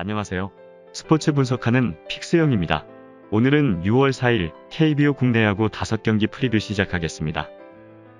안녕하세요. 스포츠 분석하는 픽스형입니다. 오늘은 6월 4일 KBO 국내 야구 5경기 프리뷰 시작하겠습니다.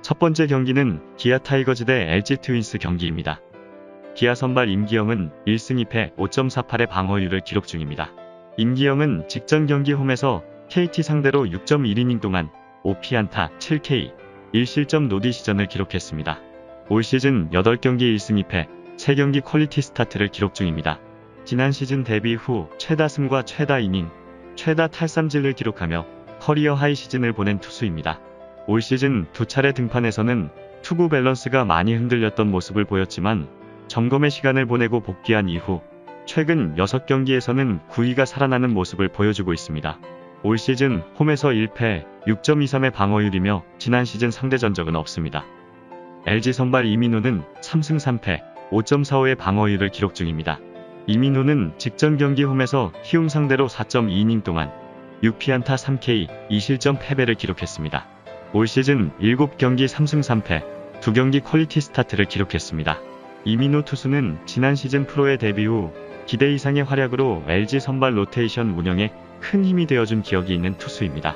첫 번째 경기는 기아 타이거즈 대 LG 트윈스 경기입니다. 기아 선발 임기영은 1승 2패 5.48의 방어율을 기록 중입니다. 임기영은 직전 경기 홈에서 KT 상대로 6.1이닝 동안 5피안타 7K 1실점 노디 시전을 기록했습니다. 올 시즌 8경기 1승 2패 3경기 퀄리티 스타트를 기록 중입니다. 지난 시즌 데뷔 후 최다승과 최다 이닝, 최다 탈삼진을 기록하며 커리어 하이 시즌을 보낸 투수입니다. 올 시즌 두 차례 등판에서는 투구 밸런스가 많이 흔들렸던 모습을 보였지만 점검의 시간을 보내고 복귀한 이후 최근 6경기에서는 9위가 살아나는 모습을 보여주고 있습니다. 올 시즌 홈에서 1패 6.23의 방어율이며 지난 시즌 상대 전적은 없습니다. LG 선발 이민호는 3승 3패 5.45의 방어율을 기록 중입니다. 이민호는 직전 경기 홈에서 키움 상대로 4.2이닝 동안 6피안타 3K 2실점 패배를 기록했습니다. 올 시즌 7경기 3승 3패 2경기 퀄리티 스타트를 기록했습니다. 이민호 투수는 지난 시즌 프로에 데뷔 후 기대 이상의 활약으로 LG 선발 로테이션 운영에 큰 힘이 되어준 기억이 있는 투수입니다.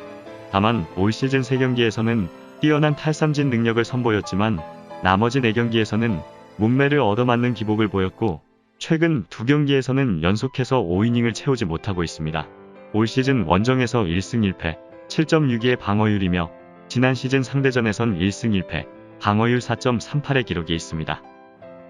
다만 올 시즌 3경기에서는 뛰어난 탈삼진 능력을 선보였지만 나머지 4경기에서는 문매를 얻어맞는 기복을 보였고 최근 두 경기에서는 연속해서 5이닝을 채우지 못하고 있습니다. 올 시즌 원정에서 1승 1패 7.62의 방어율이며 지난 시즌 상대전에선 1승 1패 방어율 4.38의 기록이 있습니다.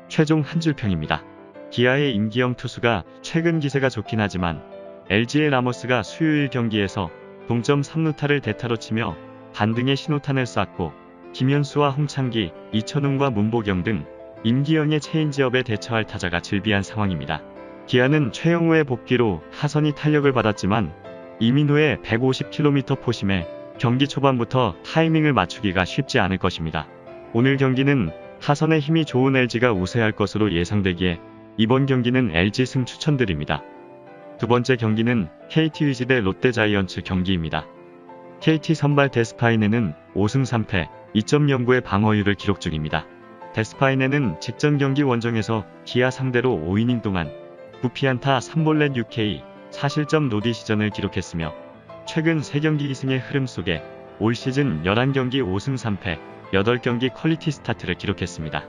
최종 한 줄평입니다. 기아의 임기영 투수가 최근 기세가 좋긴 하지만 LG의 라모스가 수요일 경기에서 동점 3루타를 대타로 치며 반등의 신호탄을 쐈고 김현수와 홍창기, 이천웅과 문보경 등 임기영의 체인지업에 대처할 타자가 즐비한 상황입니다. 기아는 최영우의 복귀로 타선이 탄력을 받았지만 이민호의 150km 포심에 경기 초반부터 타이밍을 맞추기가 쉽지 않을 것입니다. 오늘 경기는 타선의 힘이 좋은 LG가 우세할 것으로 예상되기에 이번 경기는 LG 승 추천드립니다. 두 번째 경기는 KT 위즈 대 롯데 자이언츠 경기입니다. KT 선발 데스파이네는 5승 3패 2.09의 방어율을 기록 중입니다. 데스파이네는 직전 경기 원정에서 기아 상대로 5이닝 동안 9피안타 3볼넷 6K 4실점 노디 시전을 기록했으며 최근 3경기 2승의 흐름 속에 올 시즌 11경기 5승 3패 8경기 퀄리티 스타트를 기록했습니다.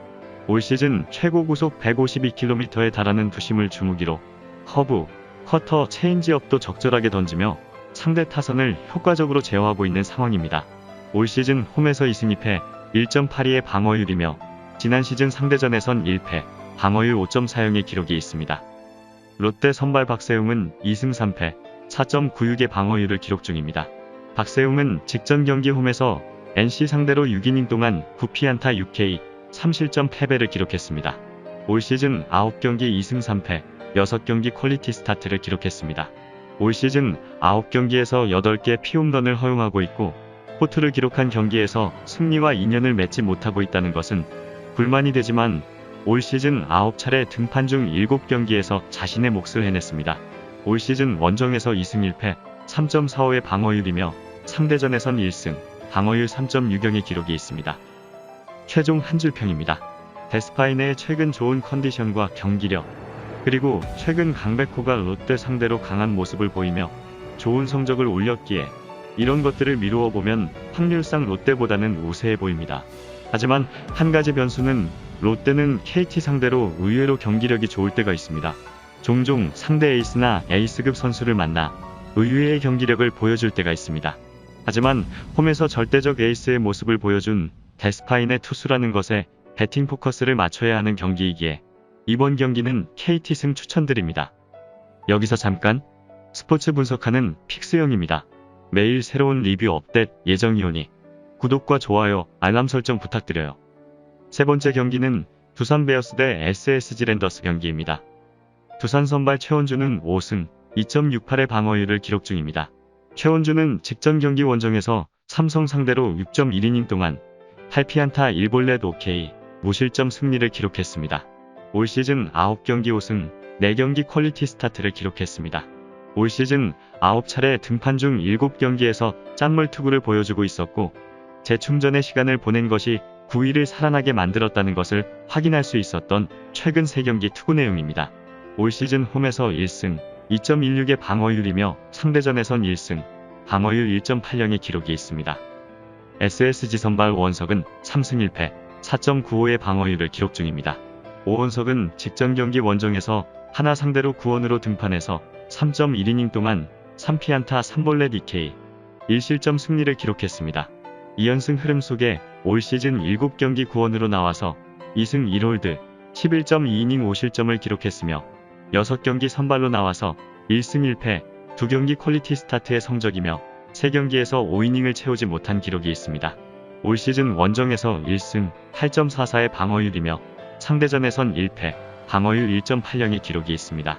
올 시즌 최고 구속 152km에 달하는 부심을 주무기로 커브, 커터, 체인지업도 적절하게 던지며 상대 타선을 효과적으로 제어하고 있는 상황입니다. 올 시즌 홈에서 2승 2패 1.82의 방어율이며 지난 시즌 상대전에선 1패 방어율 5.40의 기록이 있습니다. 롯데 선발 박세웅은 2승 3패 4.96의 방어율을 기록 중입니다. 박세웅은 직전 경기 홈에서 NC 상대로 6이닝 동안 9피안타 6K 3실점 패배를 기록했습니다. 올 시즌 9경기 2승 3패 6경기 퀄리티 스타트를 기록했습니다. 올 시즌 9경기에서 8개 피홈런을 허용하고 있고 포트를 기록한 경기에서 승리와 인연을 맺지 못하고 있다는 것은 불만이 되지만 올 시즌 9차례 등판 중 7경기에서 자신의 몫을 해냈습니다. 올 시즌 원정에서 2승 1패 3.45의 방어율이며 상대전에선 1승 방어율 3.60의 기록이 있습니다. 최종 한 줄평입니다. 데스파인의 최근 좋은 컨디션과 경기력 그리고 최근 강백호가 롯데 상대로 강한 모습을 보이며 좋은 성적을 올렸기에 이런 것들을 미루어 보면 확률상 롯데보다는 우세해 보입니다. 하지만 한 가지 변수는 롯데는 KT 상대로 의외로 경기력이 좋을 때가 있습니다. 종종 상대 에이스나 에이스급 선수를 만나 의외의 경기력을 보여줄 때가 있습니다. 하지만 홈에서 절대적 에이스의 모습을 보여준 데스파인의 투수라는 것에 배팅 포커스를 맞춰야 하는 경기이기에 이번 경기는 KT 승 추천드립니다. 여기서 잠깐 스포츠 분석하는 픽스형입니다. 매일 새로운 리뷰 업데이트 예정이오니 구독과 좋아요, 알람 설정 부탁드려요. 세 번째 경기는 두산 베어스 대 SSG 랜더스 경기입니다. 두산 선발 최원주는 5승 2.68의 방어율을 기록 중입니다. 최원주는 직전 경기 원정에서 삼성 상대로 6.1이닝 동안 8피안타 1볼넷 OK 무실점 승리를 기록했습니다. 올 시즌 9경기 5승 4경기 퀄리티 스타트를 기록했습니다. 올 시즌 9차례 등판 중 7경기에서 짠물 투구를 보여주고 있었고 재충전의 시간을 보낸 것이 9위를 살아나게 만들었다는 것을 확인할 수 있었던 최근 3경기 투구 내용입니다. 올 시즌 홈에서 1승, 2.16의 방어율이며 상대전에선 1승, 방어율 1.80의 기록이 있습니다. SSG 선발 오원석은 3승 1패, 4.95의 방어율을 기록 중입니다. 오원석은 직전 경기 원정에서 하나 상대로 구원으로 등판해서 3.1이닝 동안 3피안타 3볼넷 DK, 1실점 승리를 기록했습니다. 2연승 흐름 속에 올 시즌 7경기 구원으로 나와서 2승 1홀드, 11.2이닝 5실점을 기록했으며 6경기 선발로 나와서 1승 1패, 2경기 퀄리티 스타트의 성적이며 3경기에서 5이닝을 채우지 못한 기록이 있습니다. 올 시즌 원정에서 1승 8.44의 방어율이며 상대전에선 1패, 방어율 1.80의 기록이 있습니다.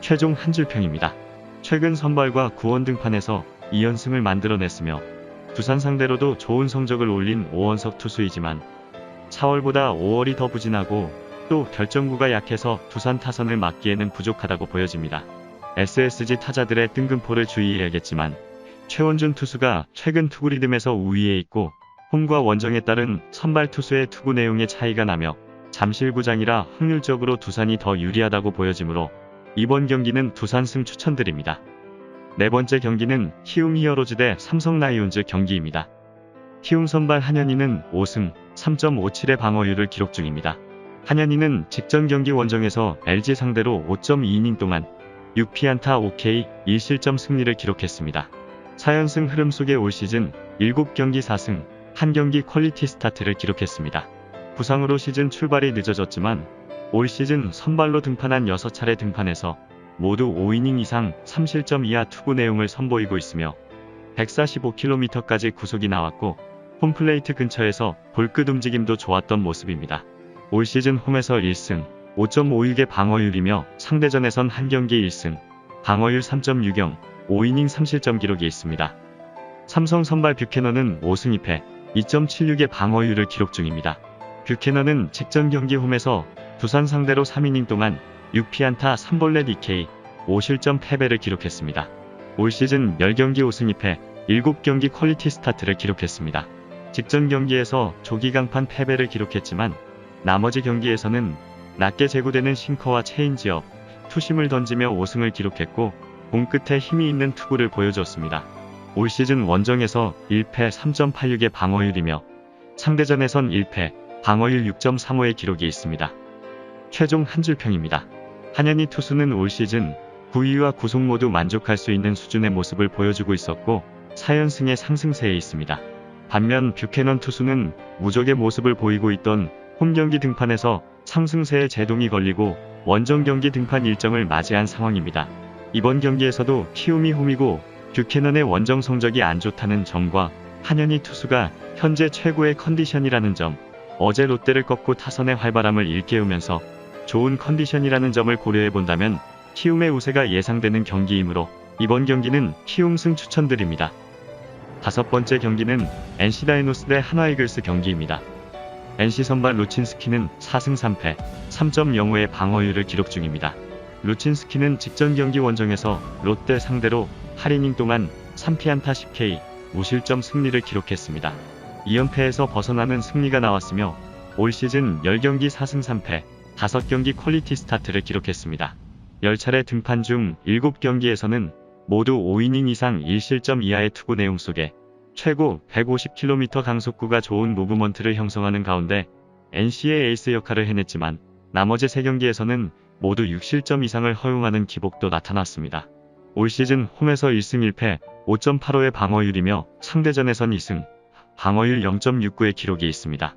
최종 한 줄평입니다. 최근 선발과 구원 등판에서 2연승을 만들어냈으며 두산 상대로도 좋은 성적을 올린 오원석 투수이지만 4월보다 5월이 더 부진하고 또 결정구가 약해서 두산 타선을 막기에는 부족하다고 보여집니다. SSG 타자들의 뜬금포를 주의해야겠지만 최원준 투수가 최근 투구 리듬에서 우위에 있고 홈과 원정에 따른 선발 투수의 투구 내용의 차이가 나며 잠실구장이라 확률적으로 두산이 더 유리하다고 보여지므로 이번 경기는 두산 승 추천드립니다. 네 번째 경기는 키움 히어로즈 대 삼성 라이온즈 경기입니다. 키움 선발 한현희는 5승 3.57의 방어율을 기록 중입니다. 한현희는 직전 경기 원정에서 LG 상대로 5.2이닝 동안 6피안타 5K 1실점 승리를 기록했습니다. 4연승 흐름 속에 올 시즌 7경기 4승, 1경기 퀄리티 스타트를 기록했습니다. 부상으로 시즌 출발이 늦어졌지만 올 시즌 선발로 등판한 6차례 등판에서 모두 5이닝 이상 3실점 이하 투구 내용을 선보이고 있으며 145km까지 구속이 나왔고 홈플레이트 근처에서 볼끝 움직임도 좋았던 모습입니다. 올 시즌 홈에서 1승, 5.56의 방어율이며 상대전에선 한 경기 1승, 방어율 3.60, 5이닝 3실점 기록이 있습니다. 삼성 선발 뷰캐너는 5승 2패, 2.76의 방어율을 기록 중입니다. 뷰캐너는 직전 경기 홈에서 두산 상대로 3이닝 동안 6피안타 3볼넷 EK, 5실점 패배를 기록했습니다. 올 시즌 10경기 5승 2패, 7경기 퀄리티 스타트를 기록했습니다. 직전 경기에서 조기 강판 패배를 기록했지만 나머지 경기에서는 낮게 제구되는 싱커와 체인지업, 투심을 던지며 5승을 기록했고 공 끝에 힘이 있는 투구를 보여줬습니다. 올 시즌 원정에서 1패 3.86의 방어율이며 상대전에선 1패, 방어율 6.35의 기록이 있습니다. 최종 한 줄평입니다. 한현희 투수는 올 시즌 9위와 구속 모두 만족할 수 있는 수준의 모습을 보여주고 있었고 4연승의 상승세에 있습니다. 반면 뷰캐넌 투수는 무적의 모습을 보이고 있던 홈경기 등판에서 상승세에 제동이 걸리고 원정 경기 등판 일정을 맞이한 상황입니다. 이번 경기에서도 키움이 홈이고 뷰캐넌의 원정 성적이 안 좋다는 점과 한현희 투수가 현재 최고의 컨디션이라는 점, 어제 롯데를 꺾고 타선의 활발함을 일깨우면서 좋은 컨디션이라는 점을 고려해 본다면 키움의 우세가 예상되는 경기이므로 이번 경기는 키움승 추천드립니다. 다섯 번째 경기는 NC 다이노스 대 한화이글스 경기입니다. NC 선발 루친스키는 4승 3패, 3.05의 방어율을 기록 중입니다. 루친스키는 직전 경기 원정에서 롯데 상대로 8이닝 동안 3피안타 10K, 무실점 승리를 기록했습니다. 2연패에서 벗어나는 승리가 나왔으며 올 시즌 10경기 4승 3패, 5경기 퀄리티 스타트를 기록했습니다. 10차례 등판 중 7경기에서는 모두 5이닝 이상 1실점 이하의 투구 내용 속에 최고 150km 강속구가 좋은 무브먼트를 형성하는 가운데 NC의 에이스 역할을 해냈지만 나머지 3경기에서는 모두 6실점 이상을 허용하는 기복도 나타났습니다. 올 시즌 홈에서 1승 1패 5.85의 방어율이며 상대전에선 2승, 방어율 0.69의 기록이 있습니다.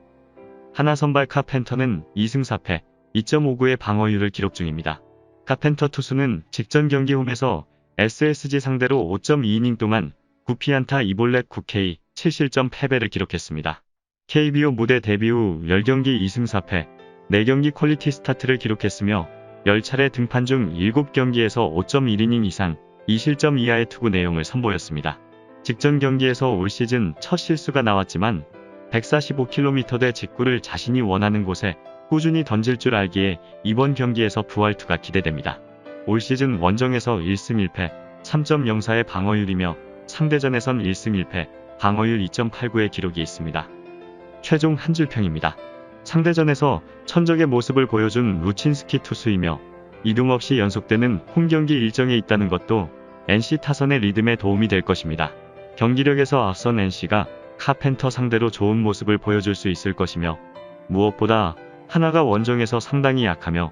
하나 선발 카펜터는 2승 4패 2.59의 방어율을 기록 중입니다. 카펜터 투수는 직전 경기 홈에서 SSG 상대로 5.2이닝 동안 9피안타 2볼넷 9K 7실점 패배를 기록했습니다. KBO 무대 데뷔 후 10경기 2승 4패 4경기 퀄리티 스타트를 기록했으며 10차례 등판 중 7경기에서 5.1이닝 이상 2실점 이하의 투구 내용을 선보였습니다. 직전 경기에서 올 시즌 첫 실수가 나왔지만 145km대 직구를 자신이 원하는 곳에 꾸준히 던질 줄 알기에 이번 경기에서 부활투가 기대됩니다. 올 시즌 원정에서 1승 1패 3.04의 방어율이며 상대전에선 1승 1패 방어율 2.89의 기록이 있습니다. 최종 한 줄평입니다. 상대전에서 천적의 모습을 보여준 루친스키 투수이며 이동 없이 연속되는 홈경기 일정에 있다는 것도 NC 타선의 리듬에 도움이 될 것입니다. 경기력에서 앞선 NC가 카펜터 상대로 좋은 모습을 보여줄 수 있을 것이며 무엇보다 하나가 원정에서 상당히 약하며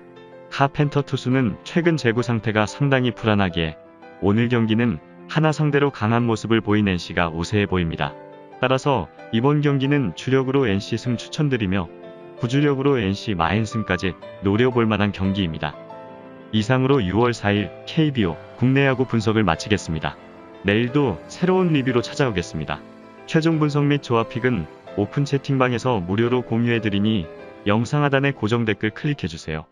카펜터 투수는 최근 재구 상태가 상당히 불안하기에 오늘 경기는 하나 상대로 강한 모습을 보인 NC가 우세해 보입니다. 따라서 이번 경기는 주력으로 NC 승 추천드리며 부주력으로 NC 마인승까지 노려볼 만한 경기입니다. 이상으로 6월 4일 KBO 국내 야구 분석을 마치겠습니다. 내일도 새로운 리뷰로 찾아오겠습니다. 최종 분석 및 조합픽은 오픈 채팅방에서 무료로 공유해드리니 영상 하단의 고정 댓글 클릭해주세요.